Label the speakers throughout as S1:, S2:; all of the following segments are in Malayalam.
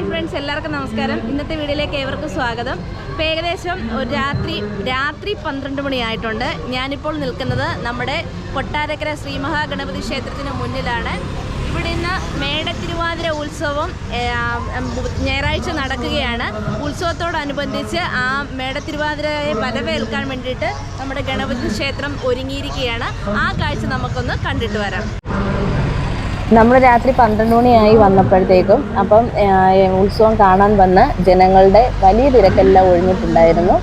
S1: ഹായ് ഫ്രണ്ട്സ് എല്ലാവർക്കും നമസ്കാരം. ഇന്നത്തെ വീഡിയോയിലേക്ക് ഏവർക്കും സ്വാഗതം. ഇപ്പോൾ ഏകദേശം ഒരു രാത്രി രാത്രി പന്ത്രണ്ട് മണിയായിട്ടുണ്ട്. ഞാനിപ്പോൾ നിൽക്കുന്നത് നമ്മുടെ കൊട്ടാരക്കര ശ്രീ മഹാഗണപതി ക്ഷേത്രത്തിന് മുന്നിലാണ്. ഇവിടെ ഇന്ന് മേടത്തിരുവാതിര ഉത്സവം ഞായറാഴ്ച നടക്കുകയാണ്. ഉത്സവത്തോടനുബന്ധിച്ച് ആ മേടത്തിരുവാതിരയെ വരവേൽക്കാൻ വേണ്ടിയിട്ട് നമ്മുടെ ഗണപതി ക്ഷേത്രം ഒരുങ്ങിയിരിക്കുകയാണ്. ആ കാഴ്ച നമുക്കൊന്ന് കണ്ടിട്ട് വരാം.
S2: നമ്മൾ രാത്രി പന്ത്രണ്ട് മണിയായി വന്നപ്പോഴത്തേക്കും അപ്പം ഉത്സവം കാണാൻ വന്ന ജനങ്ങളുടെ വലിയ തിരക്കെല്ലാം ഒഴിഞ്ഞിട്ടുണ്ടായിരുന്നു.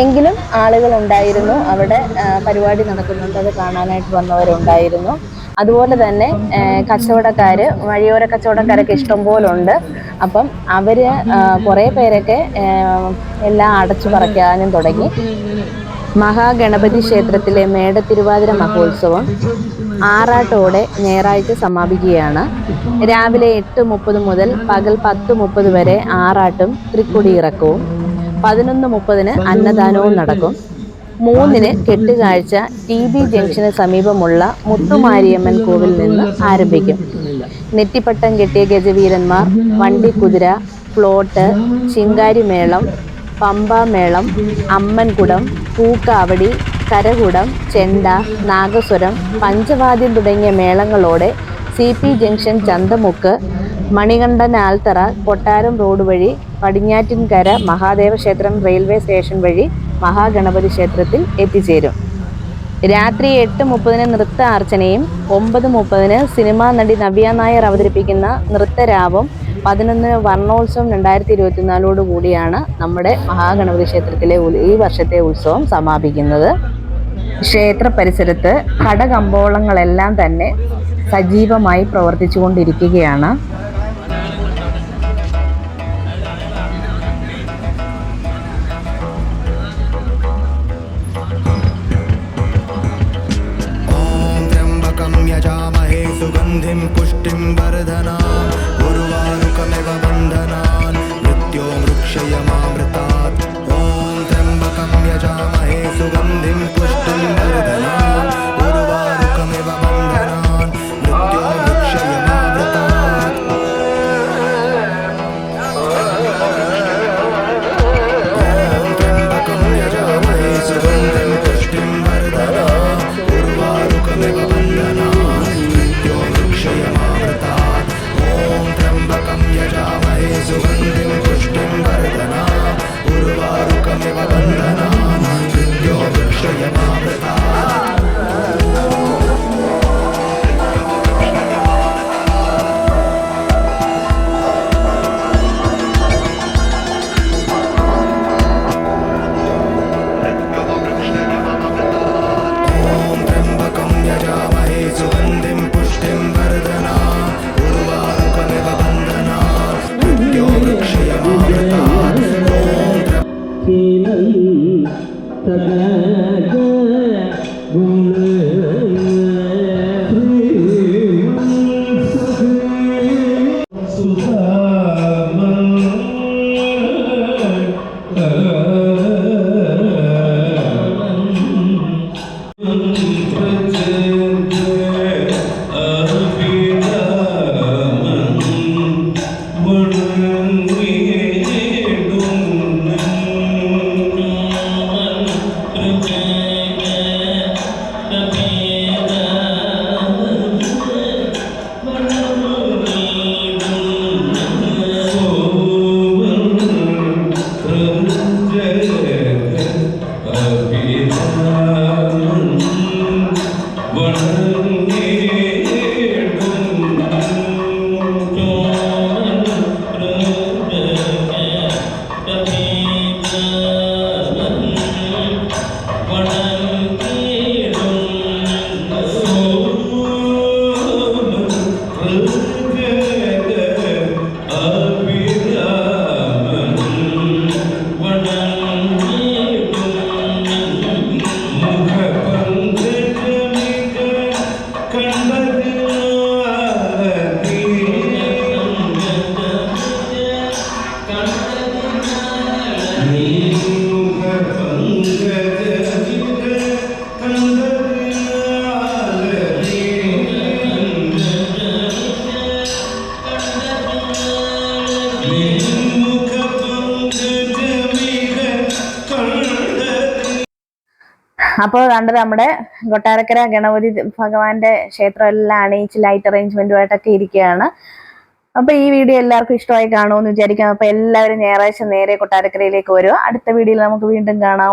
S2: എങ്കിലും ആളുകൾ ഉണ്ടായിരുന്നു അവിടെ പരിപാടി നടക്കുന്നുണ്ട്. അത് കാണാനായിട്ട് വന്നവരുണ്ടായിരുന്നു. അതുപോലെ തന്നെ കച്ചവടക്കാർ വഴിയോര കച്ചവടക്കാരൊക്കെ ഇഷ്ടം പോലെ ഉണ്ട് അപ്പം അവർ കുറേ പേരൊക്കെ എല്ലാം അടച്ചു പറയ്ക്കാനും തുടങ്ങി. മഹാഗണപതി ക്ഷേത്രത്തിലെ മേട തിരുവാതിര മഹോത്സവം. ആറാട്ടോടെ ഞായറാഴ്ച സമാപിക്കുകയാണ്. രാവിലെ എട്ട് മുപ്പത് മുതൽ പകൽ പത്ത് മുപ്പത് വരെ ആറാട്ടും തൃക്കൊടിയിറക്കവും പതിനൊന്ന് മുപ്പതിന് അന്നദാനവും നടക്കും. മൂന്നിന് കെട്ടുകാഴ്ച ടി ബി ജംഗ്ഷന് സമീപമുള്ള മുത്തുമാരിയമ്മൻ കോവിൽ നിന്ന് ആരംഭിക്കും. നെറ്റിപ്പട്ടം കെട്ടിയ ഗജവീരന്മാർ വണ്ടിക്കുതിര ഫ്ലോട്ട് ചിങ്കാരിമേളം പമ്പാമേളം അമ്മൻകുടം പൂക്കാവടി കരകുടം ചെണ്ട നാഗസ്വരം പഞ്ചവാദ്യം തുടങ്ങിയ മേളങ്ങളോടെ സി പി ജംഗ്ഷൻ ചന്തമുക്ക് മണികണ്ഠൻ ആൽത്തറ കൊട്ടാരം റോഡ് വഴി പടിഞ്ഞാറ്റിൻകര മഹാദേവ ക്ഷേത്രം റെയിൽവേ സ്റ്റേഷൻ വഴി മഹാഗണപതി ക്ഷേത്രത്തിൽ എത്തിച്ചേരും. രാത്രി എട്ട് മുപ്പതിന് നൃത്ത അർച്ചനയും ഒമ്പത് മുപ്പതിന് സിനിമാ നടി നവ്യ നായർ അവതരിപ്പിക്കുന്ന നൃത്തരാവും പതിനൊന്നിന് വർണോത്സവം രണ്ടായിരത്തി ഇരുപത്തിനാലോട് കൂടിയാണ് നമ്മുടെ മഹാഗണപതി ക്ഷേത്രത്തിലെ ഈ വർഷത്തെ ഉത്സവം സമാപിക്കുന്നത്. ക്ഷേത്ര പരിസരത്ത് കടകമ്പോളങ്ങളെല്ലാം തന്നെ സജീവമായി
S3: പ്രവർത്തിച്ചു കൊണ്ടിരിക്കുകയാണ് പുഷ്ടിം വർധന. ഗുരുവാര సుగంధిం పుష్టిం వర్ధనా ఉర్వారుకమివ వందనా Tadaga guna Amen. member
S2: അപ്പോൾ കണ്ട് നമ്മുടെ കൊട്ടാരക്കര ഗണപതി ഭഗവാന്റെ ക്ഷേത്രം എല്ലാം അണിയിച്ച് ലൈറ്റ് അറേഞ്ച്മെന്റുമായിട്ടൊക്കെ ഇരിക്കുകയാണ്. അപ്പൊ ഈ വീഡിയോ എല്ലാവർക്കും ഇഷ്ടമായി കാണുമെന്ന് വിചാരിക്കാം അപ്പൊ എല്ലാവരും ഞായറാഴ്ച നേരെ കൊട്ടാരക്കരയിലേക്ക് വരും അടുത്ത വീഡിയോയിൽ നമുക്ക് വീണ്ടും കാണാം.